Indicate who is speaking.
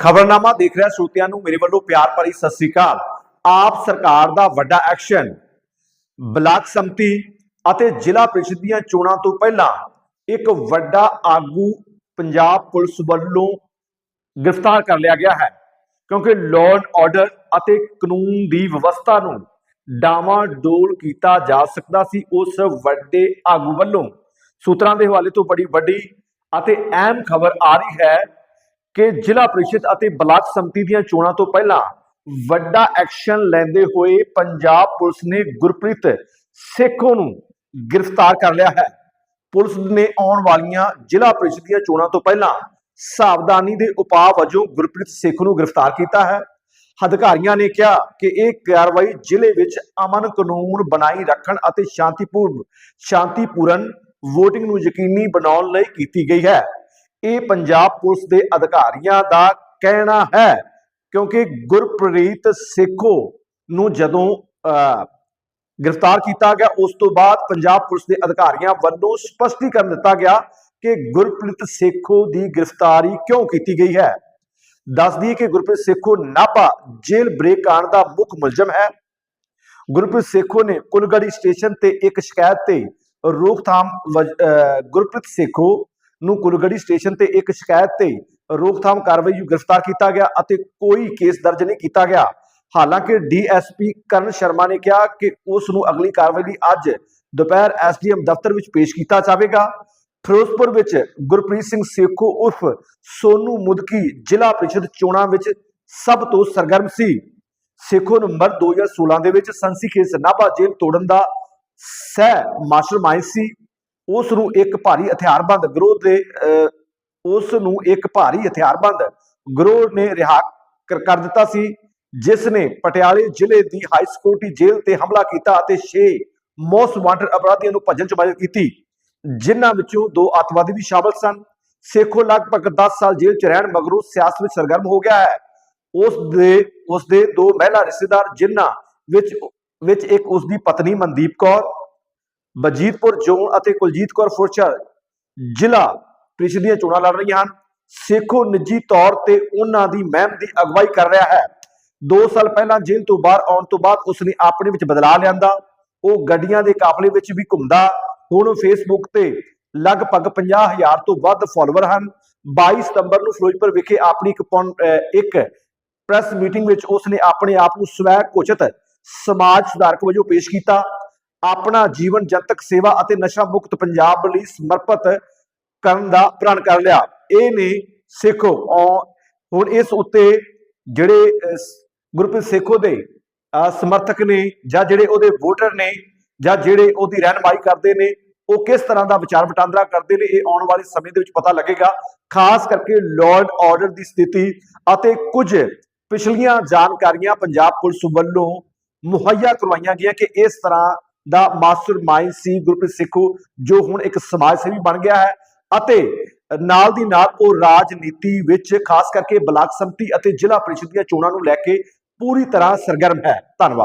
Speaker 1: ਖਬਰਨਾਮਾ ਦੇਖ ਰਿਹਾ ਸਰੋਤਿਆਂ ਨੂੰ, ਮੇਰੇ ਵੱਲੋਂ ਪਿਆਰ ਭਰੀ ਸਤਿ ਸ੍ਰੀ ਅਕਾਲ। ਆਪ ਸਰਕਾਰ ਦਾ ਵੱਡਾ ਐਕਸ਼ਨ, ਬਲਾਕ ਸੰਮਤੀ ਅਤੇ ਜ਼ਿਲ੍ਹਾ ਪ੍ਰੀਸ਼ਦ ਦੀਆਂ ਚੋਣਾਂ ਤੋਂ ਪਹਿਲਾਂ ਇੱਕ ਵੱਡਾ ਆਗੂ ਪੰਜਾਬ ਪੁਲਿਸ ਵੱਲੋਂ ਗ੍ਰਿਫਤਾਰ ਕਰ ਲਿਆ ਗਿਆ ਹੈ। ਕਿਉਂਕਿ ਲਾਅ ਐਂਡ ਆਰਡਰ ਅਤੇ ਕਾਨੂੰਨ ਦੀ ਵਿਵਸਥਾ ਨੂੰ ਡਾਵਾਡੋਲ ਕੀਤਾ ਜਾ ਸਕਦਾ ਸੀ, ਉਸ ਵੱਡੇ ਆਗੂ ਵੱਲੋਂ। ਸੂਤਰਾਂ ਦੇ ਹਵਾਲੇ ਤੋਂ ਬੜੀ ਵੱਡੀ ਅਤੇ ਅਹਿਮ ਖਬਰ ਆ ਰਹੀ ਹੈ ਕਿ ਜ਼ਿਲ੍ਹਾ ਪ੍ਰੀਸ਼ਦ ਅਤੇ ਬਲਾਕ ਸੰਮਤੀ ਦੀਆਂ ਚੋਣਾਂ ਤੋਂ ਪਹਿਲਾਂ ਵੱਡਾ ਐਕਸ਼ਨ ਲੈਂਦੇ ਹੋਏ ਪੰਜਾਬ ਪੁਲਿਸ ਨੇ ਗੁਰਪ੍ਰੀਤ ਸੇਖੋਂ ਨੂੰ ਗ੍ਰਿਫਤਾਰ ਕਰ ਲਿਆ ਹੈ। ਪੁਲਿਸ ਨੇ ਆਉਣ ਵਾਲੀਆਂ ਜ਼ਿਲ੍ਹਾ ਪ੍ਰੀਸ਼ਦ ਦੀਆਂ ਚੋਣਾਂ ਤੋਂ ਪਹਿਲਾਂ ਸਾਵਧਾਨੀ ਦੇ ਉਪਾਅ ਵਜੋਂ ਗੁਰਪ੍ਰੀਤ ਸੇਖੋਂ ਨੂੰ ਗ੍ਰਿਫਤਾਰ ਕੀਤਾ ਹੈ। ਅਧਿਕਾਰੀਆਂ ਨੇ ਕਿਹਾ ਕਿ ਇਹ ਕਾਰਵਾਈ ਜ਼ਿਲ੍ਹੇ ਵਿੱਚ ਅਮਨ ਕਾਨੂੰਨ ਬਣਾਈ ਰੱਖਣ ਅਤੇ ਸ਼ਾਂਤੀਪੂਰਨ ਸ਼ਾਂਤੀਪੂਰਨ VOTING ਨੂੰ ਯਕੀਨੀ ਬਣਾਉਣ ਲਈ ਕੀਤੀ ਗਈ ਹੈ। ਇਹ ਪੰਜਾਬ ਪੁਲਿਸ ਦੇ ਅਧਿਕਾਰੀਆਂ ਦਾ ਕਹਿਣਾ ਹੈ ਕਿਉਂਕਿ ਗੁਰਪ੍ਰੀਤ ਸੇਖੋ ਨੂੰ ਜਦੋਂ ਅਹ, ਗ੍ਰਿਫਤਾਰ ਕੀਤਾ ਗਿਆ ਉਸ ਤੋਂ ਬਾਅਦ ਪੰਜਾਬ ਪੁਲਿਸ ਦੇ ਅਧਿਕਾਰੀਆਂ ਵੱਲੋਂ ਸਪਸ਼ਟੀਕਰਨ ਦਿੱਤਾ ਗਿਆ ਕਿ ਗੁਰਪ੍ਰੀਤ ਸੇਖੋ ਦੀ ਗ੍ਰਿਫਤਾਰੀ ਕਿਉਂ ਕੀਤੀ ਗਈ ਹੈ। ਦੱਸ ਦਈਏ ਕਿ ਗੁਰਪ੍ਰੀਤ ਸੇਖੋ ਨਾਪਾ ਜੇਲ੍ਹ ਬ੍ਰੇਕ ਕਾਂਡ ਦਾ ਮੁੱਖ ਮੁਲਜ਼ਮ ਹੈ। ਗੁਰਪ੍ਰੀਤ ਸੇਖੋ ਨੇ ਕੁਲਗੜੀ ਸਟੇਸ਼ਨ ਤੇ ਇੱਕ ਸ਼ਿਕਾਇਤ ਤੇ ਰੋਕਥਾਮ ਅਹ ਗੁਰਪ੍ਰੀਤ ਸੇਖੋ ਨੂੰ ਕੁਲਗੜੀ ਸਟੇਸ਼ਨ ਤੇ ਇੱਕ ਸ਼ਿਕਾਇਤ ਤੇ ਰੋਕਥਾਮ ਕਾਰਵਾਈ ਨੂੰ ਗ੍ਰਿਫਤਾਰ ਕੀਤਾ ਗਿਆ ਅਤੇ ਕੋਈ ਕੇਸ ਦਰਜ ਨਹੀਂ ਕੀਤਾ ਗਿਆ। ਹਾਲਾਂਕਿ ਡੀਐਸਪੀ ਕਰਨ ਸ਼ਰਮਾ ਨੇ ਕਿਹਾ ਕਿ ਉਸ ਨੂੰ ਅਗਲੀ ਕਾਰਵਾਈ ਲਈ ਅੱਜ ਦੁਪਹਿਰ ਐਸਡੀਐਮ ਦਫ਼ਤਰ ਵਿੱਚ ਪੇਸ਼ ਕੀਤਾ ਜਾਵੇਗਾ। ਫਿਰੋਜ਼ਪੁਰ ਵਿੱਚ ਗੁਰਪ੍ਰੀਤ ਸਿੰਘ ਸੇਖੋ ਉਰਫ ਸੋਨੂ ਮੁਦਕੀ ਜ਼ਿਲ੍ਹਾ ਪ੍ਰੀਸ਼ਦ ਚੋਣਾਂ ਵਿੱਚ ਸਭ ਤੋਂ ਸਰਗਰਮ ਸੀ। ਸੇਖੋ ਨੰਬਰ 2016 ਦੇ ਵਿੱਚ ਸੰਸੀ ਖੇਸ ਨਾਭਾ ਜੇਲ੍ਹ ਤੋੜਨ ਦਾ ਸਹਿ ਮਾਸਟਰਮਾਈਂਡ ਸੀ। ਉਸ ਨੂੰ ਇੱਕ ਭਾਰੀ ਹਥਿਆਰਬੰਦ ਗਰੋਹ ਦੇ ਅਹ, ਉਸ ਨੂੰ ਇੱਕ ਭਾਰੀ ਹਥਿਆਰਬੰਦ ਗਰੋਹ ਨੇ ਰਿਹਾ ਕਰ ਦਿੱਤਾ ਸੀ ਜਿਸ ਨੇ ਪਟਿਆਲੇ ਜ਼ਿਲ੍ਹੇ ਦੀ ਹਾਈ ਸਿਕਿਉਰਿਟੀ ਜੇਲ੍ਹ ਤੇ ਹਮਲਾ ਕੀਤਾ ਅਤੇ 6 ਮੋਸਟ ਵਾਂਟਡ ਅਪਰਾਧੀਆਂ ਨੂੰ ਭੱਜਣ ਚ ਮਦਦ ਕੀਤੀ ਜਿਨ੍ਹਾਂ ਵਿੱਚੋਂ ਦੋ ਅੱਤਵਾਦੀ ਵੀ ਸ਼ਾਮਲ ਸਨ। ਸੇਖੋ ਲਗਭਗ 10 ਸਾਲ ਜੇਲ੍ਹ ਚ ਰਹਿਣ ਮਗਰੋਂ ਸਿਆਸਤ ਵਿੱਚ ਸਰਗਰਮ ਹੋ ਗਿਆ ਹੈ। ਉਸ ਦੇ ਉਸ ਦੇ ਦੋ ਮਹਿਲਾ ਰਿਸ਼ਤੇਦਾਰ ਜਿਨ੍ਹਾਂ ਵਿੱਚ ਵਿੱਚ ਇੱਕ ਉਸ ਦੀ ਪਤਨੀ ਮਨਦੀਪ ਕੌਰ ਬਜੀਤਪੁਰ ਜ਼ੋਨ ਅਤੇ ਕੁਲਜੀਤ ਕੌਰ ਫੁਰਚਰ ਜ਼ਿਲ੍ਹਾ ਪ੍ਰੀਸ਼ਦ ਦੀਆਂ ਚੋਣਾਂ ਲੜ ਰਹੀਆਂ ਹਨ। ਸੇਖੋ ਨਿੱਜੀ ਤੌਰ ਤੇ ਉਹਨਾਂ ਦੀ ਮਹਿਮ ਦੀ ਅਗਵਾਈ ਕਰ ਰਿਹਾ ਹੈ। 2 ਸਾਲ ਪਹਿਲਾਂ ਜੇਲ੍ਹ ਤੋਂ ਬਾਹਰ ਆਉਣ ਤੋਂ ਬਾਅਦ ਉਸਨੇ ਆਪਣੇ ਵਿੱਚ ਬਦਲਾਅ ਲਿਆਂਦਾ। ਉਹ ਗੱਡੀਆਂ ਦੇ ਕਾਫਲੇ ਵਿੱਚ ਵੀ ਘੁੰਮਦਾ। ਹੁਣ ਫੇਸਬੁੱਕ ਤੇ ਲਗਭਗ 50000 ਤੋਂ ਵੱਧ ਫਾਲੋਅਰ ਹਨ। 22 ਸਤੰਬਰ ਨੂੰ ਫਿਰੋਜ਼ਪੁਰ ਵਿਖੇ ਆਪਣੀ ਇੱਕ ਪੌਣ- ਅਹ ਇੱਕ ਪ੍ਰੈਸ ਮੀਟਿੰਗ ਵਿੱਚ ਉਸਨੇ ਆਪਣੇ ਆਪ ਨੂੰ ਸਵੈ ਘੋਸ਼ਿਤ ਸਮਾਜ ਸੁਧਾਰਕ ਵਜੋਂ ਪੇਸ਼ ਕੀਤਾ। ਆਪਣਾ ਜੀਵਨ ਜਨਤਕ ਸੇਵਾ ਅਤੇ ਨਸ਼ਾ ਮੁਕਤ ਪੰਜਾਬ ਲਈ ਸਮਰਪਿਤ ਕਰਨ ਦਾ ਪ੍ਰਣ ਕਰ ਲਿਆ। ਇਹ ਨੇ ਸਿੱਖੋ ਹੁਣ ਇਸ ਉੱਤੇ ਜਿਹੜੇ ਗੁਰਪ੍ਰੀਤ ਸੇਖੋ ਦੇ ਸਮਰਥਕ ਨੇ ਜਾਂ ਜਿਹੜੇ ਉਹਦੇ ਵੋਟਰ ਨੇ ਜਾਂ ਜਿਹੜੇ ਉਹਦੀ ਰਹਿਨਮਾਈ ਕਰਦੇ ਨੇ, ਉਹ ਕਿਸ ਤਰ੍ਹਾਂ ਦਾ ਵਿਚਾਰ ਵਟਾਂਦਰਾ ਕਰਦੇ ਨੇ, ਇਹ ਆਉਣ ਵਾਲੇ ਸਮੇਂ ਦੇ ਵਿੱਚ ਪਤਾ ਲੱਗੇਗਾ। ਖਾਸ ਕਰਕੇ ਲਾਅ ਐਂਡ ਆਰਡਰ ਦੀ ਸਥਿਤੀ ਅਤੇ ਕੁਝ ਪਿਛਲੀਆਂ ਜਾਣਕਾਰੀਆਂ ਪੰਜਾਬ ਪੁਲਿਸ ਵੱਲੋਂ ਮੁਹੱਈਆ ਕਰਵਾਈਆਂ ਗਈਆਂ ਕਿ ਇਸ ਤਰ੍ਹਾਂ ਦਾ ਮਾਸਟਰਮਾਈਂਡ ਸੀ ਗੁਰਪ੍ਰੀਤ ਸਿੱਖੂ, ਜੋ ਹੁਣ ਇੱਕ ਸਮਾਜ ਸੇਵੀ ਬਣ ਗਿਆ ਹੈ ਅਤੇ ਨਾਲ ਦੀ ਨਾਲ ਉਹ ਰਾਜਨੀਤੀ ਵਿੱਚ ਖਾਸ ਕਰਕੇ ਬਲਾਕ ਸੰਮਤੀ ਅਤੇ ਜ਼ਿਲ੍ਹਾ ਪਰਿਸ਼ਦ ਦੀਆਂ ਚੋਣਾਂ ਨੂੰ ਲੈ ਕੇ ਪੂਰੀ ਤਰ੍ਹਾਂ ਸਰਗਰਮ ਹੈ। ਧੰਨਵਾਦ।